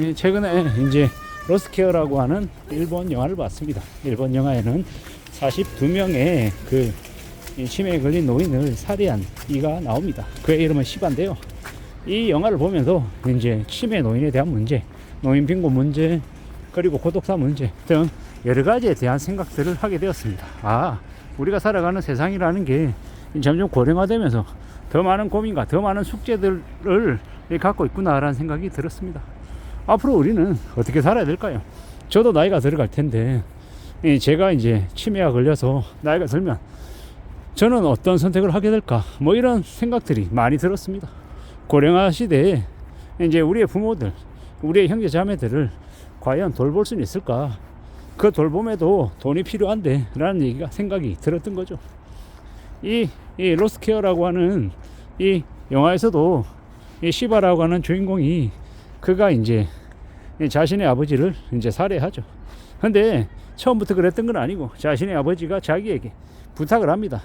예, 최근에 이제 로스케어라고 하는 일본 영화를 봤습니다. 일본 영화에는 42명의 그이 치매에 걸린 노인을 살해한 이가 나옵니다. 그의 이름은 시바인데요. 이 영화를 보면서 이제 치매 노인에 대한 문제, 노인 빈곤 문제, 그리고 고독사 문제 등 여러 가지에 대한 생각들을 하게 되었습니다. 아, 우리가 살아가는 세상이라는 게 점점 고령화되면서 더 많은 고민과 더 많은 숙제들을 갖고 있구나라는 생각이 들었습니다. 앞으로 우리는 어떻게 살아야 될까요? 저도 나이가 들어갈 텐데, 이 제가 이제 치매가 걸려서 나이가 들면 저는 어떤 선택을 하게 될까? 뭐 이런 생각들이 많이 들었습니다. 고령화 시대에 이제 우리의 부모들, 우리의 형제 자매들을 과연 돌볼 수는 있을까? 그 돌봄에도 돈이 필요한데 라는 얘기가 생각이 들었던 거죠. 이, 이 로스케어라고 하는 이 영화에서도 이 시바라고 하는 주인공이 그가 이제 이 자신의 아버지를 이제 살해하죠. 근데 처음부터 그랬던 건 아니고 자신의 아버지가 자기에게 부탁을 합니다.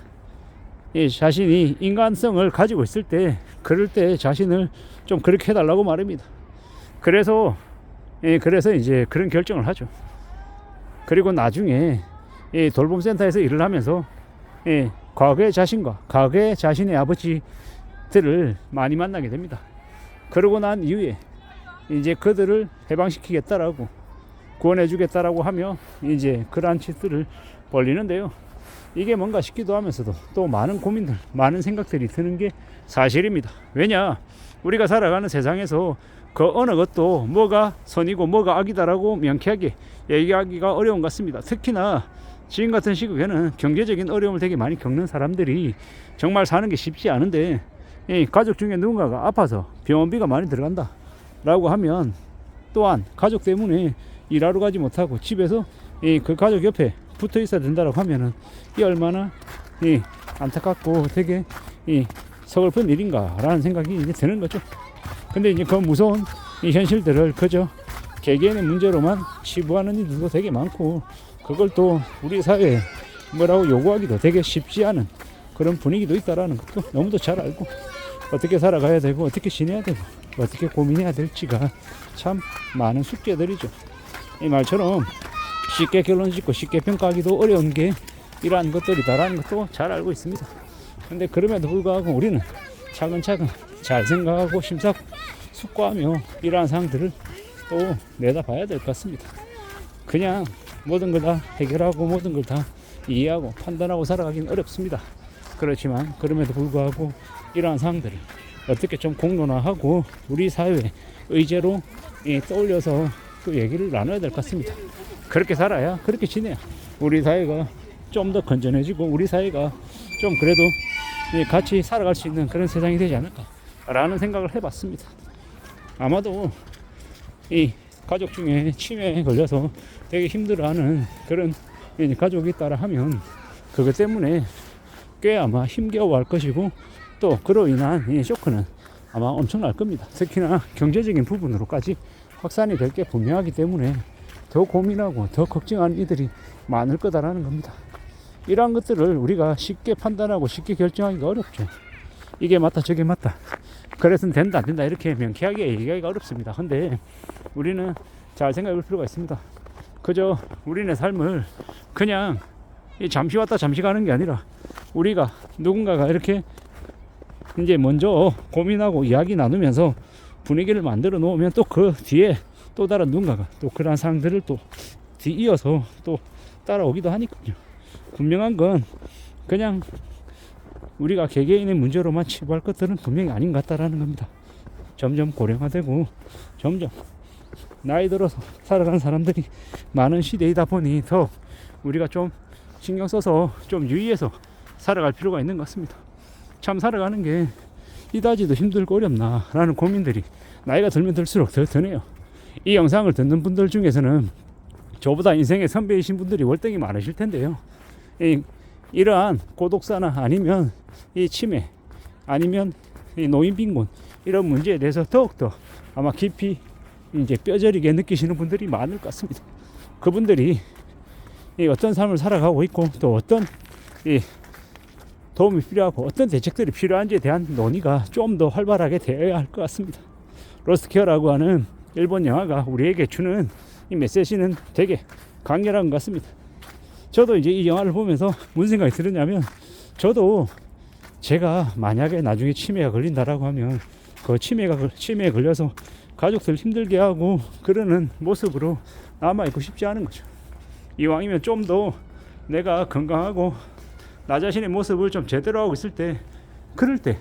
이 자신이 인간성을 가지고 있을 때 그럴 때 자신을 좀 그렇게 해달라고 말합니다. 그래서 예, 그래서 이제 그런 결정을 하죠. 그리고 나중에 이 돌봄센터에서 일을 하면서 예, 과거의 자신과 과거의 자신의 아버지들을 많이 만나게 됩니다. 그러고 난 이후에 이제 그들을 해방시키겠다라고 구원해주겠다라고 하며 이제 그러한 짓들을 벌리는데요. 이게 뭔가 싶기도 하면서도 또 많은 고민들, 많은 생각들이 드는 게 사실입니다. 왜냐? 우리가 살아가는 세상에서 그 어느 것도 뭐가 선이고 뭐가 악이다라고 명쾌하게 얘기하기가 어려운 것 같습니다. 특히나 지금 같은 시국에는 경제적인 어려움을 되게 많이 겪는 사람들이 정말 사는 게 쉽지 않은데 이 가족 중에 누군가가 아파서 병원비가 많이 들어간다 라고 하면 또한 가족 때문에 일하러 가지 못하고 집에서 이그 가족 옆에 붙어 있어야 된다라고 하면은 이 얼마나 이 안타깝고 되게 이 서글픈 일인가라는 생각이 이제 드는 거죠. 근데 이제 그 무서운 이 현실들을 그저 개개인의 문제로만 치부하는 이들도 되게 많고 그걸 또 우리 사회에 뭐라고 요구하기도 되게 쉽지 않은 그런 분위기도 있다라는 것도 너무도 잘 알고 어떻게 살아가야 되고 어떻게 지내야 되고 어떻게 고민해야 될지가 참 많은 숙제들이죠. 이 말처럼 쉽게 결론 짓고 쉽게 평가하기도 어려운 게 이러한 것들이다라는 것도 잘 알고 있습니다. 근데 그럼에도 불구하고 우리는 차근차근 잘 생각하고 심사 숙고하며 이러한 상황들을 또 내다봐야 될 것 같습니다. 그냥 모든 걸 다 해결하고 모든 걸 다 이해하고 판단하고 살아가기는 어렵습니다. 그렇지만 그럼에도 불구하고 이러한 상황들을 어떻게 좀 공론화하고 우리 사회 의제로 예, 떠올려서 또 얘기를 나눠야 될 것 같습니다. 그렇게 살아야 그렇게 지내야 우리 사회가 좀 더 건전해지고 우리 사회가 좀 그래도 예, 같이 살아갈 수 있는 그런 세상이 되지 않을까라는 생각을 해봤습니다. 아마도 이 가족 중에 치매에 걸려서 되게 힘들어하는 그런 이 가족이 있다라 하면 그것 때문에 꽤 아마 힘겨워할 것이고 또 그로 인한 이 쇼크는 아마 엄청날 겁니다. 특히나 경제적인 부분으로까지 확산이 될 게 분명하기 때문에 더 고민하고 더 걱정하는 이들이 많을 거다라는 겁니다. 이러한 것들을 우리가 쉽게 판단하고 쉽게 결정하기가 어렵죠. 이게 맞다 저게 맞다. 그래서는 된다 안 된다 이렇게 명쾌하게 얘기하기가 어렵습니다. 근데 우리는 잘 생각해 볼 필요가 있습니다. 그저 우리네 삶을 그냥 이 잠시 왔다 잠시 가는 게 아니라 우리가 누군가가 이렇게 이제 먼저 고민하고 이야기 나누면서 분위기를 만들어 놓으면 또 그 뒤에 또 다른 누군가가 또 그러한 상황들을 또 뒤이어서 또 따라오기도 하니까요. 분명한 건 그냥 우리가 개개인의 문제로만 치부할 것들은 분명히 아닌 것 같다라는 겁니다. 점점 고령화되고 점점 나이 들어서 살아가는 사람들이 많은 시대이다 보니 더 우리가 좀 신경 써서 좀 유의해서 살아갈 필요가 있는 것 같습니다. 참 살아가는 게 이다지도 힘들고 어렵나 라는 고민들이 나이가 들면 들수록 더 드네요. 이 영상을 듣는 분들 중에서는 저보다 인생의 선배이신 분들이 월등히 많으실 텐데요. 이, 이러한 고독사나 아니면 이 치매 아니면 이 노인 빈곤 이런 문제에 대해서 더욱더 아마 깊이 이제 뼈저리게 느끼시는 분들이 많을 것 같습니다. 그분들이 이 어떤 삶을 살아가고 있고 또 어떤 이 도움이 필요하고 어떤 대책들이 필요한지에 대한 논의가 좀 더 활발하게 되어야 할 것 같습니다. 로스케어라고 하는 일본 영화가 우리에게 주는 이 메시지는 되게 강렬한 것 같습니다. 저도 이제 이 영화를 보면서 무슨 생각이 들었냐면 저도 제가 만약에 나중에 치매가 걸린다라고 하면 그 치매가 걸- 치매에 걸려서 가족들 힘들게 하고 그러는 모습으로 남아 있고 싶지 않은 거죠. 이왕이면 좀 더 내가 건강하고 나 자신의 모습을 좀 제대로 하고 있을 때 그럴 때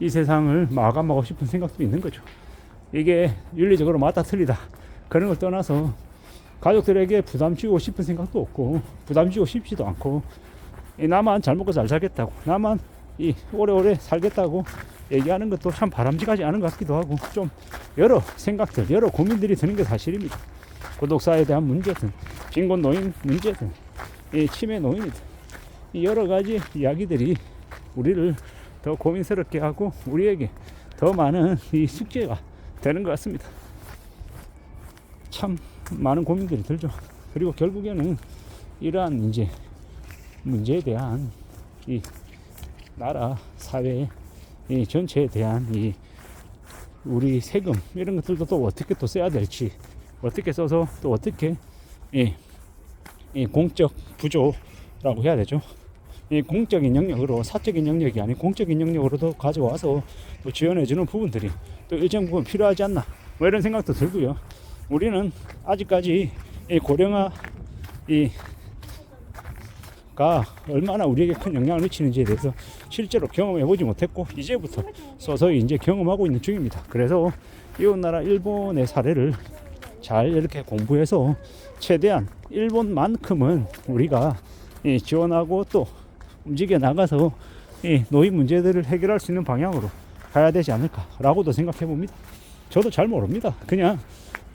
이 세상을 마감하고 싶은 생각도 있는 거죠. 이게 윤리적으로 맞다 틀리다 그런 걸 떠나서 가족들에게 부담 주고 싶은 생각도 없고 부담 주고 싶지도 않고 이 나만 잘 먹고 잘 살겠다고 나만 이 오래오래 살겠다고 얘기하는 것도 참 바람직하지 않은 것 같기도 하고 좀 여러 생각들 여러 고민들이 드는 게 사실입니다 구독사에 대한 문제든 빈곤 노인 문제든 이 치매 노인이든 이 여러 가지 이야기들이 우리를 더 고민스럽게 하고 우리에게 더 많은 이 숙제가 되는 것 같습니다 참 많은 고민들이 들죠. 그리고 결국에는 이러한 이제 문제에 대한 이 나라 사회 이 전체에 대한 이 우리 세금 이런 것들도 또 어떻게 또 써야 될지 어떻게 써서 또 어떻게 이, 이 공적 부조라고 해야 되죠. 이 공적인 영역으로 사적인 영역이 아닌 공적인 영역으로도 가져와서 또 지원해주는 부분들이 또 일정 부분 필요하지 않나 뭐 이런 생각도 들고요. 우리는 아직까지 이 고령화 이가 얼마나 우리에게 큰 영향을 미치는지에 대해서 실제로 경험해 보지 못했고 이제부터 서서히 이제 경험하고 있는 중입니다. 그래서 이웃 나라 일본의 사례를 잘 이렇게 공부해서 최대한 일본만큼은 우리가 이 지원하고 또 움직여 나가서 이 노인 문제들을 해결할 수 있는 방향으로 가야 되지 않을까라고도 생각해 봅니다. 저도 잘 모릅니다. 그냥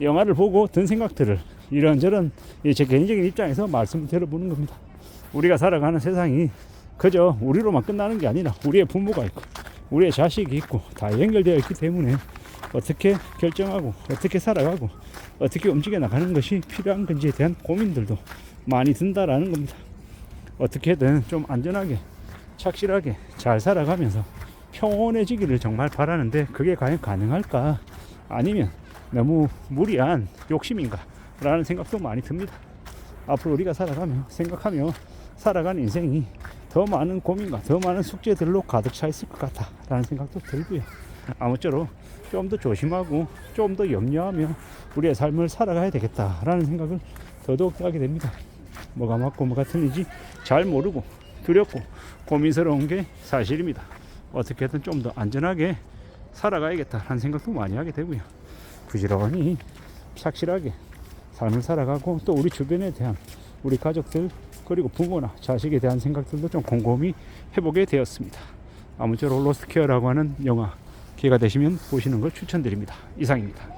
영화를 보고 든 생각들을 이런저런 이제 개인적인 입장에서 말씀을 드려보는 겁니다. 우리가 살아가는 세상이 그저 우리로만 끝나는 게 아니라 우리의 부모가 있고 우리의 자식이 있고 다 연결되어 있기 때문에 어떻게 결정하고 어떻게 살아가고 어떻게 움직여 나가는 것이 필요한 건지에 대한 고민들도 많이 든다라는 겁니다. 어떻게든 좀 안전하게 착실하게 잘 살아가면서 평온해지기를 정말 바라는데 그게 과연 가능할까 아니면 너무 무리한 욕심인가 라는 생각도 많이 듭니다. 앞으로 우리가 살아가며 생각하며 살아가는 인생이 더 많은 고민과 더 많은 숙제들로 가득 차 있을 것 같다 라는 생각도 들고요. 아무쪼록 좀 더 조심하고 좀 더 염려하며 우리의 삶을 살아가야 되겠다라는 생각을 더더욱 하게 됩니다. 뭐가 맞고 뭐가 틀린지 잘 모르고 두렵고 고민스러운 게 사실입니다. 어떻게든 좀 더 안전하게 살아가야겠다라는 생각도 많이 하게 되고요. 부지런히 착실하게 삶을 살아가고 또 우리 주변에 대한 우리 가족들 그리고 부모나 자식에 대한 생각들도 좀 곰곰이 해보게 되었습니다. 아무쪼록 로스트케어라고 하는 영화 기회가 되시면 보시는 걸 추천드립니다. 이상입니다.